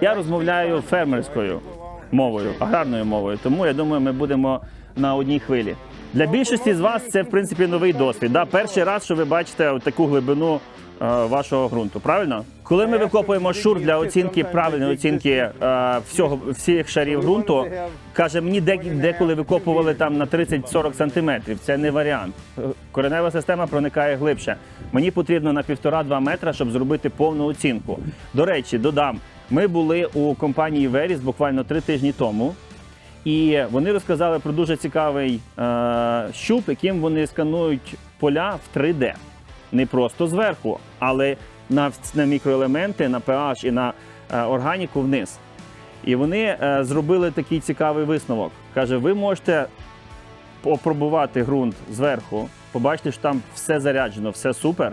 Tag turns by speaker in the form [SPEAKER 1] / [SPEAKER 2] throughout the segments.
[SPEAKER 1] Я розмовляю фермерською мовою, аграрною мовою, тому я думаю, ми будемо на одній хвилі. Для більшості з вас це в принципі новий досвід. Да? Перший раз, що ви бачите таку глибину е, вашого ґрунту. Правильно? Коли ми викопуємо шур для оцінки правильної оцінки е, всього всіх шарів ґрунту, каже мені дек- деколи викопували там на 30-40 сантиметрів. Це не варіант. Коренева система проникає глибше. Мені потрібно на 1,5-2 метра, щоб зробити повну оцінку. До речі, додам. Ми були у компанії Веріс буквально три тижні тому. І вони розказали про дуже цікавий е, щуп, яким вони сканують поля в 3D. Не просто зверху, але на, на мікроелементи, на pH і на е, органіку вниз. І вони е, зробили такий цікавий висновок. Каже, ви можете опробувати ґрунт зверху, побачите, що там все заряджено, все супер,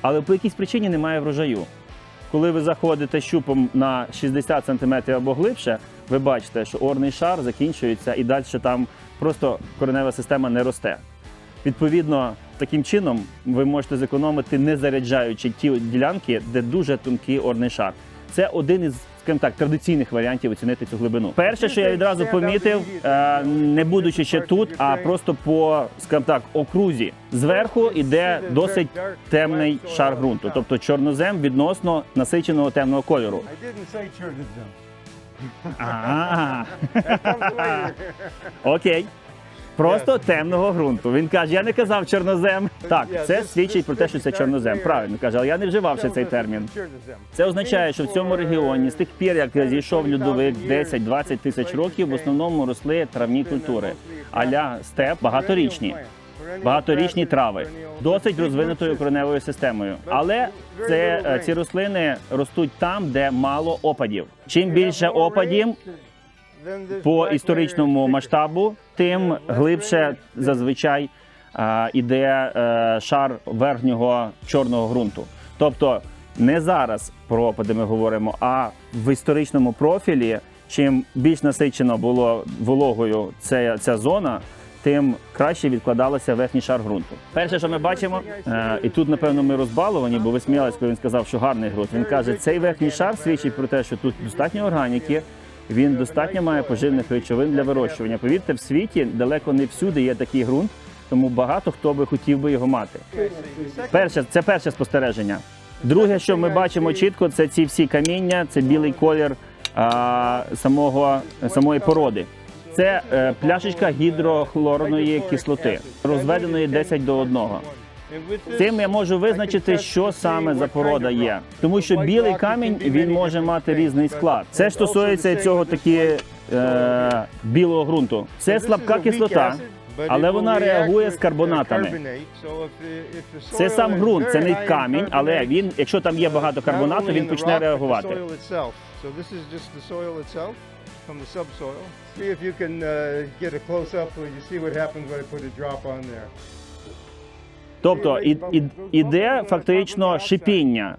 [SPEAKER 1] але по якійсь причині немає врожаю. Коли ви заходите щупом на 60 см або глибше, ви бачите, що орний шар закінчується і далі там просто коренева система не росте. Відповідно, таким чином ви можете зекономити, не заряджаючи ті ділянки, де дуже тонкий орний шар. Це один із, скажімо так, традиційних варіантів оцінити цю глибину. Перше, що я відразу помітив, е, не будучи ще тут, а просто по, скажімо так, окрузі. Зверху іде досить темний шар ґрунту, тобто чорнозем відносно насиченого темного кольору. Окей. Просто темного ґрунту. Він каже, я не казав чорнозем. Так, це свідчить про те, що це чорнозем. Правильно каже, але я не вживав ще цей термін. Це означає, що в цьому регіоні з тих пір, як зійшов льодовик 10-20 тисяч років, в основному росли травні культури, аля степ, багаторічні, багаторічні трави, досить розвинутою кореневою системою. Але це е, ці рослини ростуть там, де мало опадів. Чим більше опадів по історичному масштабу, тим глибше зазвичай е, іде е, шар верхнього чорного ґрунту. Тобто не зараз про опади ми говоримо, а в історичному профілі, чим більш насичено було вологою ця, ця зона. Тим краще відкладалося верхній шар ґрунту. Перше, що ми бачимо, е, і тут, напевно, ми розбаловані, бо ви сміялись, коли він сказав, що гарний ґрунт. Він каже, цей верхній шар свідчить про те, що тут достатньо органіки, він достатньо має поживних речовин для вирощування. Повірте, в світі далеко не всюди є такий ґрунт, тому багато хто би хотів би його мати. Перше, це перше спостереження. Друге, що ми бачимо чітко, це ці всі каміння, це білий колір а, самого, самої породи. Це е, пляшечка гідрохлорної кислоти, розведеної 10 до 1. Цим я можу визначити, що саме за порода є, тому що білий камінь він може мати різний склад. Це стосується цього такі е, білого ґрунту. Це слабка кислота, але вона реагує з карбонатами. Це сам ґрунт, це не камінь, але він, якщо там є багато карбонату, він почне реагувати.
[SPEAKER 2] See if you can uh, get a close up where you see what happens when I put a drop on there.
[SPEAKER 1] Тобто і, і, іде фактично шипіння.